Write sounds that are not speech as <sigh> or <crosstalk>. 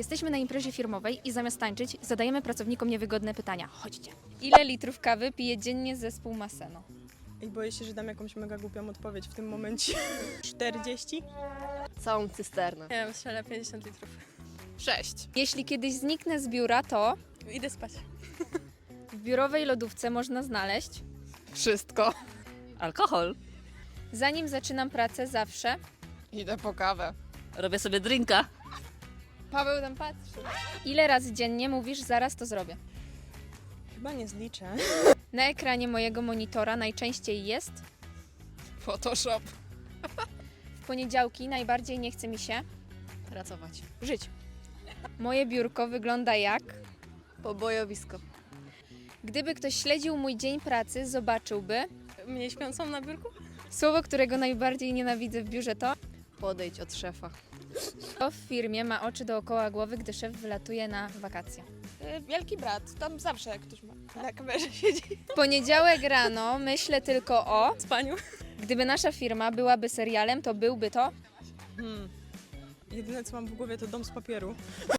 Jesteśmy na imprezie firmowej i zamiast tańczyć, zadajemy pracownikom niewygodne pytania. Chodźcie. Ile litrów kawy pije dziennie zespół Maseno? I boję się, że dam jakąś mega głupią odpowiedź w tym momencie. <laughs> 40? Całą cysternę. Nie wiem, strzelę 50 litrów. 6. Jeśli kiedyś zniknę z biura, to Idę spać. w biurowej lodówce można znaleźć. Wszystko. Alkohol. Zanim zaczynam pracę, zawsze. Idę po kawę. Robię sobie drinka. Paweł tam patrzy. Ile razy dziennie mówisz, zaraz to zrobię? Chyba nie zliczę. Na ekranie mojego monitora najczęściej jest. Photoshop. W poniedziałki najbardziej nie chce mi się Pracować. żyć. Moje biurko wygląda jak. Pobojowisko. Gdyby ktoś śledził mój dzień pracy, zobaczyłby. Mnie śpiącą na biurku? Słowo, którego najbardziej nienawidzę w biurze to. Podejdź od szefa. Kto w firmie ma oczy dookoła głowy, gdy szef wylatuje na wakacje. Wielki brat, tam zawsze ktoś ma na kamerze siedzi. W poniedziałek rano myślę tylko o. Spaniu. Gdyby nasza firma byłaby serialem, to byłby to. Hmm. Jedyne co mam w głowie to dom z papieru.